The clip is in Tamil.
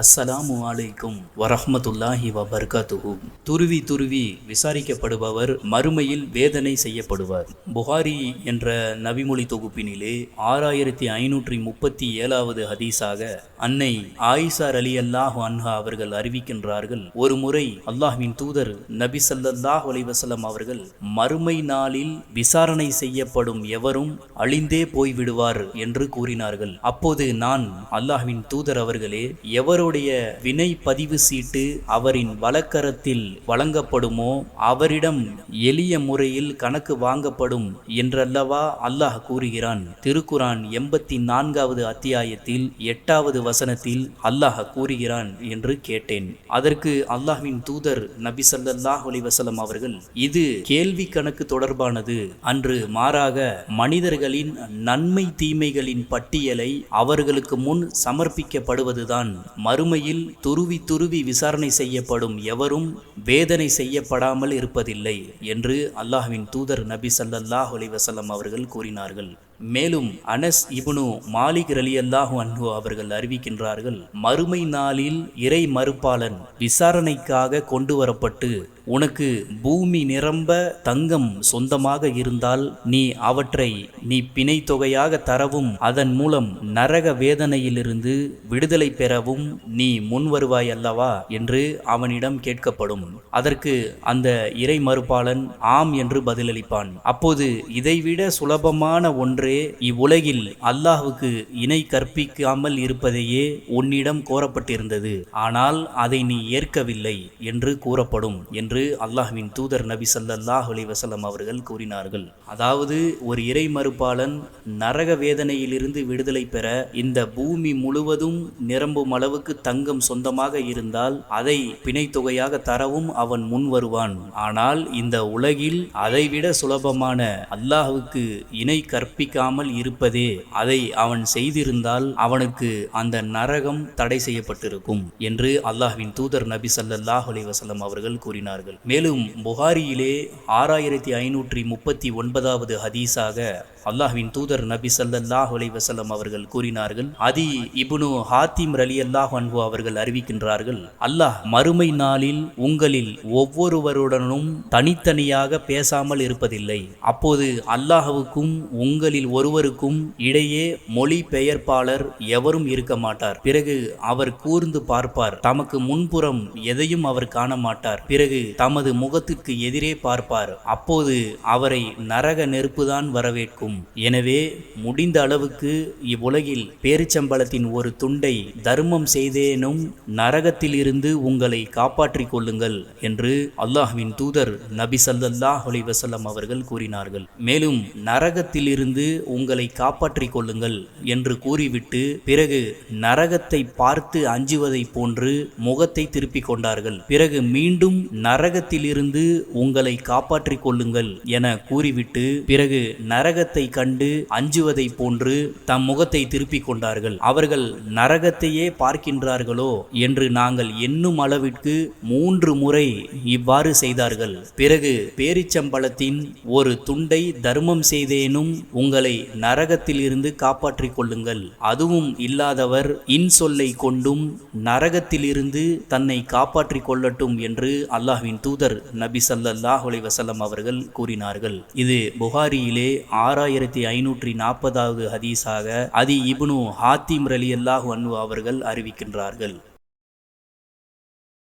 அஸ்ஸலாமு அலைக்கும் வரஹமத்துல்லாஹி வபர்காத்துஹு. துருவி துருவி விசாரிக்கப்படுபவர் மறுமையில் வேதனை செய்யப்படுவார். புகாரி என்ற நபிமொழி தொகுப்பினிலே ஆறாயிரத்தி ஐநூற்றி முப்பத்தி ஏழாவது ஹதீஸாக அன்னை ஆயிசார் அலி அல்லாஹ் அன்ஹா அவர்கள் அறிவிக்கின்றார்கள். ஒரு முறை அல்லாஹ்வின் தூதர் நபி ஸல்லல்லாஹு அலிவசலம் அவர்கள் மறுமை நாளில் விசாரணை செய்யப்படும் எவரும் அழிந்தே போய்விடுவார் என்று கூறினார்கள். அப்போது நான் அல்லாஹ்வின் தூதர் அவர்களே எவருடைய வினை பதிவு சீட்டு அவரின் வழக்கரத்தில் வழங்கப்படுமோ? அவரிடம் எளிய முறையில் கணக்கு வாங்கப்படும் என்றல்லவா அல்லாஹ் கூறுகிறான். திருக்குரான் எண்பத்தி நான்காவது அத்தியாயத்தில் எட்டாவது வசனத்தில் அல்லாஹ் கூறுகிறான் என்று கேட்டேன். அதற்கு அல்லாஹ்வின் தூதர் நபி சல்லாஹ் அலைஹி அவர்கள் இது கேள்வி கணக்கு தொடர்பானது. அன்று மாறாக மனிதர்களின் நன்மை தீமைகளின் பட்டியலை அவர்களுக்கு முன் சமர்ப்பிக்கப்படுவதுதான் மறுமையில் துருவி துருவி விசாரணை செய்யப்படும் எவரும் வேதனை செய்யப்படாமல் இருப்பதில்லை என்று அல்லாஹ்வின் தூதர் நபி சல்லல்லாஹ் அலிவசல்லம் அவர்கள் கூறினார்கள். மேலும் அனஸ் இபுனு மாலிக் ரலியல்லாஹு அன்ஹு அவர்கள் அறிவிக்கின்றார்கள் மறுமை நாளில் இறை மறுப்பாளன் விசாரணைக்காக கொண்டு வரப்பட்டு உனக்கு பூமி நிரம்ப தங்கம் சொந்தமாக இருந்தால் நீ அவற்றை நீ பிணை தொகையாக தரவும் அதன் மூலம் நரக வேதனையிலிருந்து விடுதலை பெறவும் நீ முன்வருவாய் அல்லவா? என்று அவனிடம் கேட்கப்படும். அதற்கு அந்த இறை மறுப்பாளன் ஆம் என்று பதிலளிப்பான். அப்போது இதைவிட சுலபமான ஒன்றே இவ்வுலகில் அல்லாஹுக்கு இணை கற்பிக்காமல் இருப்பதையே உன்னிடம் கோரப்பட்டிருந்தது. ஆனால் அதை நீ ஏற்கவில்லை என்று கூறப்படும் என்று என்று அல்லாஹ்வின் தூதர் நபி ஸல்லல்லாஹு அலிவசலம் அவர்கள் கூறினார்கள். அதாவது ஒரு இறை மறுப்பாளன் நரக வேதனையிலிருந்து விடுதலை பெற இந்த பூமி முழுவதும் நிரம்பும் அளவுக்கு தங்கம் சொந்தமாக இருந்தால் அதை பிணை தொகையாக தரவும் அவன் முன் வருவான். ஆனால் இந்த உலகில் அதைவிட சுலபமான அல்லாஹுக்கு இணை கற்பிக்காமல் இருப்பதே அதை அவன் செய்திருந்தால் அவனுக்கு அந்த நரகம் தடை செய்யப்பட்டிருக்கும் என்று அல்லாஹ்வின் தூதர் நபி ஸல்லல்லாஹு அலைஹி வஸல்லம் அவர்கள் கூறினார்கள் மேலும் புகாரியிலே ஆறாயிரத்தி ஐநூற்றி முப்பத்தி ஒன்பதாவது ஹதீஸாக அல்லாஹ்வின் தூதர் நபி ஸல்லல்லாஹு அலைவசல்லம் அவர்கள் கூறினார்கள். அதி இபுனு ஹாத்திம் ரலியல்லாஹு அன்பு அவர்கள் அறிவிக்கின்றார்கள் அல்லாஹ் மறுமை நாளில் உங்களில் ஒவ்வொருவருடனும் தனித்தனியாக பேசாமல் இருப்பதில்லை. அப்போது அல்லாஹவுக்கும் உங்களில் ஒருவருக்கும் இடையே மொழி பெயர்ப்பாளர் எவரும் இருக்க மாட்டார். பிறகு அவர் கூர்ந்து பார்ப்பார். தமக்கு முன்புறம் எதையும் அவர் காண மாட்டார். பிறகு தமது முகத்திற்கு எதிரே பார்ப்பார். அப்போது அவரை நரக நெருப்புதான் வரவேற்கும். எனவே முடிந்த அளவுக்கு இவ்வுலகில் பேரிச்சம்பளத்தின் ஒரு துண்டை தர்மம் செய்தேனும் நரகத்திலிருந்து உங்களை காப்பாற்றிக் கொள்ளுங்கள் என்று அல்லாஹ்வின் தூதர் நபி ஸல்லல்லாஹு அலைஹி அவர்கள் கூறினார்கள். மேலும் நரகத்திலிருந்து உங்களை காப்பாற்றிக் கொள்ளுங்கள் என்று கூறிவிட்டு பிறகு நரகத்தை பார்த்து அஞ்சுவதைப் போன்று முகத்தை திருப்பிக் கொண்டார்கள். பிறகு மீண்டும் நரகத்திலிருந்து உங்களை காப்பாற்றிக் கொள்ளுங்கள் என கூறிவிட்டு பிறகு நரகத்தை கண்டு அஞ்சுவதைப் போன்று தம் முகத்தை திருப்பிக் கொண்டார்கள். அவர்கள் நரகத்தையே பார்க்கின்றார்களோ என்று நாங்கள் எண்ணும் அளவிற்கு மூன்று முறை இவ்வாறு செய்தார்கள். பிறகு பேரிச்சம்பளத்தின் ஒரு துண்டை தர்மம் செய்தேனும் உங்களை நரகத்திலிருந்து காப்பாற்றிக் கொள்ளுங்கள். அதுவும் இல்லாதவர் இன்சொல்லை கொண்டும் நரகத்திலிருந்து தன்னை காப்பாற்றிக் கொள்ளட்டும் என்று அல்லாஹுவின் தூதர் நபி ஸல்லல்லாஹு வசல்லம் அவர்கள் கூறினார்கள். இது புகாரியிலே ஆறாயிரத்தி ஐநூற்றி நாற்பதாவது ஹதீஸாக அதி இப்னு ஹாத்திம் ரலி அல்லாஹு அன்ஹு அவர்கள் அறிவிக்கின்றார்கள்.